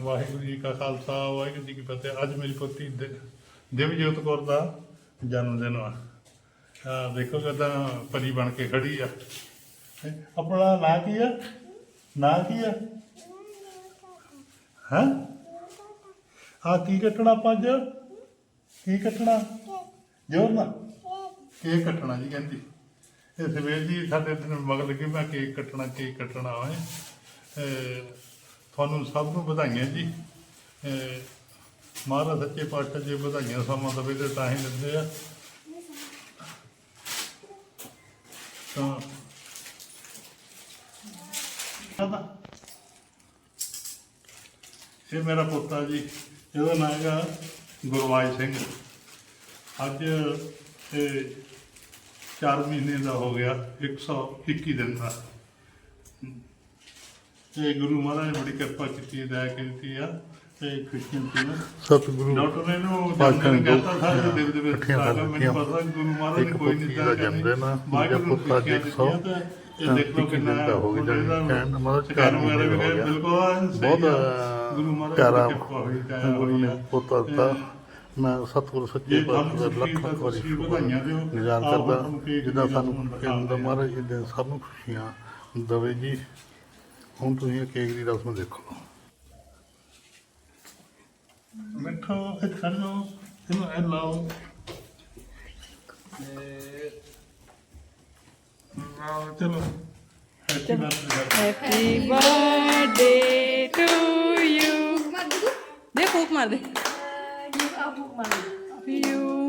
ਵਾਹਿਗੁਰੂ ਜੀ ਕਾ ਖਾਲਸਾ, ਵਾਹਿਗੁਰੂ ਜੀ ਕੀ ਫਤਿਹ। ਅੱਜ ਮੇਰੀ ਪੋਤੀ ਦਿ- ਦਿਵਜੋਤ ਕੌਰ ਦਾ ਜਨਮ ਦਿਨ ਆ। ਆ ਦੇਖੋ ਕਿਦਾਂ ਪਰੀ ਬਣ ਕੇ ਖੜੀ ਆ। ਹੈਂ? ਆਪਣਾ ਨਾਂ ਕੀ ਆ? ਨਾਂ ਕੀ ਆ? ਹਾਂ? ਆ ਕੀ ਕੱਟਣਾ ਆਪਾਂ ਅੱਜ? ਕੀ ਕੱਟਣਾ? ਜੋਰ ਨਾ ਕੇਕ ਕੱਟਣਾ ਜੀ ਕਹਿੰਦੀ। ਇਹ ਸਵੇਰ ਜੀ ਸਾਡੇ ਦਿਨ ਮਗਰ ਲੱਗੀ ਮੈਂ ਕੇਕ ਕੱਟਣਾ ਕੇਕ ਕੱਟਣਾ ਓਏ। ਤੁਹਾਨੂੰ ਸਭ ਨੂੰ ਵਧਾਈਆਂ ਜੀ। ਮਹਾਰਾਜ ਸੱਚੇ ਪਾਤਸ਼ਾਹ ਜੀ ਵਧਾਈਆਂ ਸਮਾਂ ਦਵੇ ਤੇ ਤਾਂ ਹੀ ਦਿੰਦੇ ਆ। ਤਾਂ ਇਹ ਮੇਰਾ ਪੁੱਤਾ ਜੀ, ਇਹਦਾ ਨਾਮ ਹੈਗਾ ਗੁਰਵਾਜ ਸਿੰਘ। ਅੱਜ ਇਹ 4 ਮਹੀਨੇ ਦਾ ਹੋ ਗਿਆ 121 ਦਿਨ ਦਾ। ਤੇ ਗੁਰੂ ਮਹਾਰਾਜ ਨੇ ਬੜੀ ਕਿਰਪਾ ਕੀਤੀ ਹੈ ਦਇਆ ਕੀਤੀ ਆ ਤੇ ਖੁਸ਼ੀਆਂ ਸੀ ਨਾ ਸਤਿਗੁਰੂ ਡਾਕਟਰ ਨੇ ਇਹਨੂੰ ਨੇ ਦੋ ਕਹਿੰਦਾ ਸਾਰੇ ਦਿਲ ਦੇ ਵਿੱਚ ਇਕੱਠੀਆਂ ਕਰ ਸਾਰਾ ਮੈਨੂੰ। ਪਤਾ ਗੁਰੂ ਮਹਾਰਾਜ ਨੇ ਇੱਕ ਕੋਈ ਨਹੀਂ ਪੁੱਤੀ ਦਾ ਜਨਮ ਦਿਨ ਆ, ਵਾਹਿਗੁਰੂ ਨੂੰ ਦੂਜਾ ਪੁੱਤ ਤੇ ਇਹ ਦੇਖ ਲਓ ਕਿੰਨਾ ਦਾ ਹੋ ਗਿਆ ਦਾ ਕਹਿਣ ਦਾ ਮਤਲਬ ਸ਼ਿਕਾਰ ਵਗੈਰਾ ਵੀ ਹੋ ਗਿਆ। ਬਿਲਕੁਲ ਸਹੀ ਬਹੁਤ ਆ। ਗੁਰੂ ਮਹਾਰਾਜ ਦੀ ਪਿਆਰਾ ਕਿਰਪਾ ਹੋਈ ਤਾਂ ਗੁਰੂ ਨੇ ਆ। ਦਿੱਤਾ ਮੈਂ ਸਤਿਗੁਰੂ ਸੱਚੇ ਜੇ ਪਾਤਸ਼ਾਹ ਦਾ ਲੱਖ ਲੱਖ ਵਾਰੀ ਤੁਸੀਂ ਵਧਾਈਆਂ ਦਿਓ। ਨਿਜ਼ਾਨ ਆਪ ਕਰਦਾ ਤੁਹਾਨੂੰ ਦੀ ਸਾਨੂੰ ਕਹਿੰਦਾ। ਮਹਾਰਾਜ ਜੀ ਦੇ ਸਭ ਨੂੰ ਖੁਸ਼ੀਆਂ ਦਵੇ ਜੀ ਹੁਣ ਤੁਸੀਂ ਇਹ ਕੇਕ ਦੀ ਰਸਮ ਦੇਖੋ। ਮਿੱਠੋ ਇਹ ਖੜ ਲਓ ਇਹਨੂੰ ਇਹ ਲਾਓ। ਆਹ ਚਲੋ। Happy birthday happy birthday to you ਦੇ ਫੂਕ ਮਾਰ ਦੇ। You